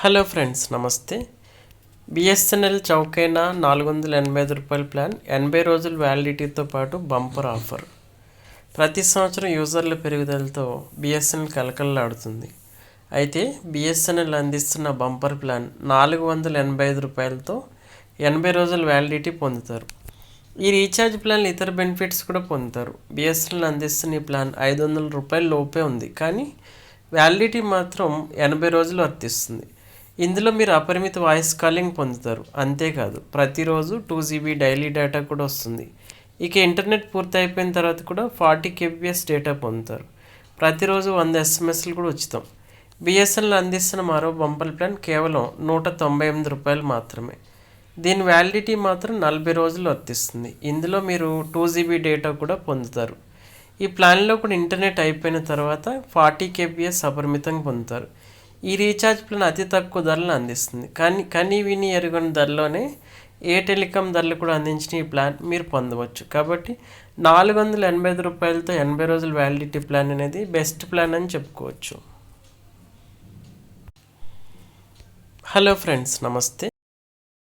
Hello friends నమస్తే. BSNL చౌకైన నాలుగు వందల ఎనభై ఐదు రూపాయల ప్లాన్ ఎనభై రోజుల వ్యాలిడిటీతో పాటు బంపర్ ఆఫర్. ప్రతి సంవత్సరం యూజర్ల పెరుగుదలతో బిఎస్ఎన్ఎల్ కలకలలాడుతుంది అయితే బిఎస్ఎన్ఎల్ అందిస్తున్న బంపర్ ప్లాన్ నాలుగు వందల ఎనభై ఐదు రూపాయలతో ఎనభై రోజుల వ్యాలిడిటీ పొందుతారు. ఈ రీఛార్జ్ ప్లాన్ ఇతర బెనిఫిట్స్ కూడా పొందుతారు. బిఎస్ఎన్ఎల్ అందిస్తున్న ఈ ప్లాన్ ఐదు వందల రూపాయల లోపే ఉంది. కానీ వ్యాలిడిటీ మాత్రం ఎనభై రోజులు వర్తిస్తుంది. ఇందులో మీరు అపరిమిత వాయిస్ కాలింగ్ పొందుతారు. అంతేకాదు ప్రతిరోజు టూ జీబీ డైలీ డేటా కూడా వస్తుంది. ఇక ఇంటర్నెట్ పూర్తి అయిపోయిన తర్వాత కూడా ఫార్టీ కేబీఎస్ డేటా పొందుతారు. ప్రతిరోజు వంద ఎస్ఎంఎస్లు కూడా ఉచితం. బిఎస్ఎన్ఎల్ అందిస్తున్న మరో బంపల్ ప్లాన్ కేవలం నూట తొంభై ఎనిమిది రూపాయలు మాత్రమే. దీని వ్యాలిడిటీ మాత్రం నలభై రోజులు వర్తిస్తుంది. ఇందులో మీరు టూ జీబీ డేటా కూడా పొందుతారు. ఈ ప్లాన్లో కూడా ఇంటర్నెట్ అయిపోయిన తర్వాత ఫార్టీ కేబీఎస్ అపరిమితంగా పొందుతారు. ఈ రీఛార్జ్ ప్లాన్ అతి తక్కువ ధరలను అందిస్తుంది. కానీ కనీ విని ఎరుగని ధరలోనే ఏ టెలికాం ధరలు కూడా అందించిన ఈ ప్లాన్ మీరు పొందవచ్చు. కాబట్టి నాలుగు వందల ఎనభై ఐదు రూపాయలతో ఎనభై రోజుల వ్యాలిడిటీ ప్లాన్ అనేది బెస్ట్ ప్లాన్ అని చెప్పుకోవచ్చు. హలో ఫ్రెండ్స్ నమస్తే.